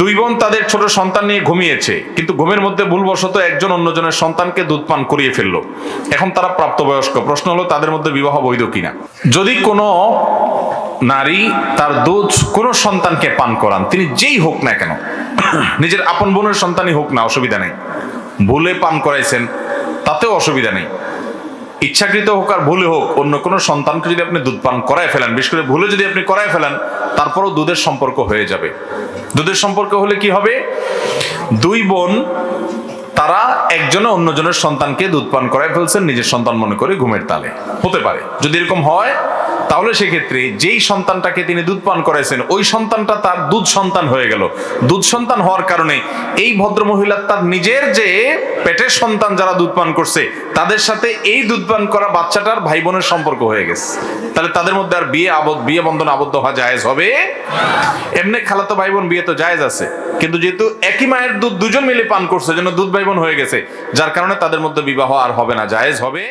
দুই বোন তাদের ছোট সন্তান নিয়ে ঘুমিয়েছে, কিন্তু ঘুমের মধ্যে ভুলবশত একজন অন্যজনের সন্তানকে দুধ পান করিয়ে ফেলল। এখন তারা প্রাপ্তবয়স্ক। প্রশ্ন হলো, তাদের মধ্যে বিবাহ বৈধ কিনা? যদি কোনো নারী তার দুধ কোনো সন্তানকে পান করান, তিনি যেই হোক না কেন, নিজের আপন বোনের সন্তানই হোক না, অসুবিধা নেই। ভুলে পান করাইছেন, তাতেও অসুবিধা নেই। ইচ্ছাকৃত হোক আর ভুলে হোক, অন্য কোনো সন্তানকে যদি আপনি দুধ পান করায় ফেলেন, বিশেষ করে ভুলে যদি আপনি করায় ফেলেন, তারপরও দুধের সম্পর্ক হয়ে যাবে। দুধের সম্পর্ক হলে কি হবে? দুই বোন, তারা একজনে অন্যজনের সন্তানকে দুধ পান করায় ফেলছেন, নিজের সন্তান মনে করে ঘুমের তালে। হতে পারে। যদি এরকম হয় তাহলে সেক্ষেত্রে যেই সন্তানটাকে তিনি দুধ পান করাইছেন ওই সন্তানটা তার দুধ সন্তান হয়ে গেল। দুধ সন্তান হওয়ার কারণে এই ভদ্র মহিলা তার নিজের যে পেটের সন্তান যারা দুধ পান করছে, তাদের সাথে এই দুধ পান করা বাচ্চাটার ভাই বোনের সম্পর্ক হয়ে গেছে। তাহলে তাদের মধ্যে আর বিয়ে আবদ্ধ বিয়ে বন্ধন আবদ্ধ হওয়া জায়েজ হবে? এমনি খালাতো ভাই বোন বিয়ে তো জায়েজ আছে। কিন্তু যেহেতু একই মায়ের দুধ দুজন মিলে পান করছে জন্য দুধ ভাই বোন হয়ে গেছে, যার কারণে তাদের মধ্যে বিবাহ আর হবে না। জায়েজ হবে?